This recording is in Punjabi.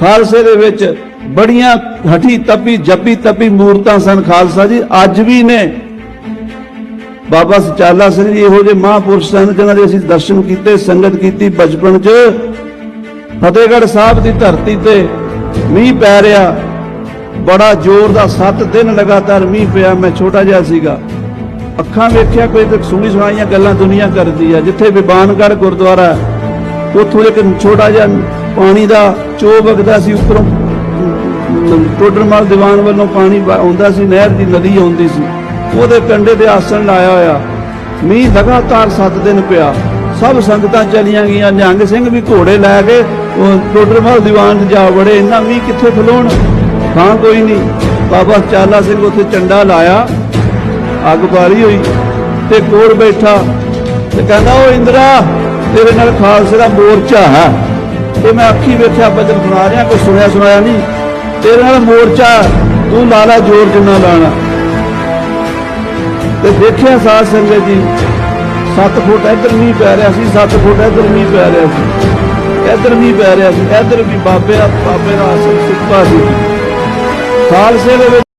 ਖਾਲਸੇ ਦੇ ਵਿੱਚ ਬੜੀਆਂ ਹਠੀ ਤਪੀ, ਜੱਪੀ ਤਪੀ ਮੂਰਤਾਂ ਸਨ ਖਾਲਸਾ ਜੀ। ਅੱਜ ਵੀ ਨੇ। ਬਾਬਾ ਸਚਾਲਾ ਸਿੰਘ ਜੀ ਇਹੋ ਜਿਹੇ ਮਹਾਂਪੁਰਸ਼ ਸਨ ਜਿਨ੍ਹਾਂ ਦੇ ਅਸੀਂ ਦਰਸ਼ਨ ਕੀਤੇ, ਸੰਗਤ ਕੀਤੀ ਬਚਪਨ 'ਚ। ਫਤਿਹਗੜ੍ਹ ਸਾਹਿਬ ਦੀ ਧਰਤੀ ਤੇ ਮੀਂਹ ਪੈ ਰਿਹਾ। ਬੜਾ ਜ਼ੋਰ ਦਾ 7 ਦਿਨ ਲਗਾਤਾਰ ਮੀਂਹ ਪਿਆ। ਮੈਂ ਛੋਟਾ ਜਿਹਾ ਸੀਗਾ। ਅੱਖਾਂ ਵੇਖਿਆ, ਕੋਈ ਤੇ ਸੁਣੀ ਸੁਣਾਈਆਂ ਗੱਲਾਂ ਦੁਨੀਆ ਕਰਦੀ ਆ। ਜਿੱਥੇ ਵਿਬਾਨਗੜ੍ਹ ਗੁਰਦੁਆਰਾ, ਉੱਥੋਂ ਇੱਕ ਛੋਟਾ ਜਿਹਾ ਪਾਣੀ ਦਾ ਚੋ ਵਗਦਾ ਸੀ ਉੱਪਰੋਂ। ਟੋਡਰਮਲ ਦੀਵਾਨ ਵੱਲੋਂ ਪਾਣੀ ਆਉਂਦਾ ਸੀ, ਨਹਿਰ ਦੀ ਨਦੀ ਆਉਂਦੀ ਸੀ। ਉਹਦੇ ਕੰਢੇ ਤੇ ਆਸਣ ਲਾਇਆ ਹੋਇਆ। ਮੀਂਹ ਲਗਾਤਾਰ 7 ਦਿਨ ਪਿਆ। ਸਭ ਸੰਗਤਾਂ ਚਲੀਆਂ ਗਈਆਂ। ਨਿਹੰਗ ਸਿੰਘ ਵੀ ਘੋੜੇ ਲੈ ਕੇ ਉਹ ਟੋਡਰਮਲ ਦੀਵਾਨ ਜਾ ਵੜੇ। ਇੰਨਾ ਮੀਂਹ ਕਿੱਥੇ ਖਲੋਣ? ਹਾਂ ਕੋਈ ਨਹੀਂ। ਬਾਬਾ ਚਾਲਾ ਸਿੰਘ ਉੱਥੇ ਚੰਡਾ ਲਾਇਆ। ਅੱਗ ਬਾਰੀ ਹੋਈ ਤੇ ਕੋਲ ਬੈਠਾ ਤੇ ਕਹਿੰਦਾ ਉਹ ਇੰਦਰਾ, ਤੇਰੇ ਨਾਲ ਖਾਲਸੇ ਦਾ ਮੋਰਚਾ ਹੈ। ਤੇ ਮੈਂ ਅੱਖੀ ਵੇਖਿਆ ਬਚਨ ਸੁਣਾ ਰਿਹਾ ਕੋਈ ਸੁਣਿਆ ਸੁਣਾਇਆ ਨਹੀਂ। ਤੇਰੇ ਨਾਲ ਮੋਰਚਾ ਹੈ, ਤੂੰ ਲਾਲਾ ਜੋਰ ਜਿੰਨਾ ਲਾਣਾ। ਤੇ ਦੇਖਿਆ ਸਾਧ ਸੰਗਤ ਜੀ 7 ਫੁੱਟ ਇੱਧਰ ਮੀਂਹ ਪੈ ਰਿਹਾ ਸੀ 7 ਫੁੱਟ ਇੱਧਰ ਮੀਂਹ ਪੈ ਰਿਹਾ ਸੀ। ਇੱਧਰ ਮੀਂਹ ਪੈ ਰਿਹਾ ਸੀ ਇੱਧਰ ਵੀ ਬਾਬੇ ਦਾ ਬਾਬੇ ਦਾ ਆਸਣ ਸੁੱਕਾ ਸੀ। ਖਾਲਸੇ ਦੇ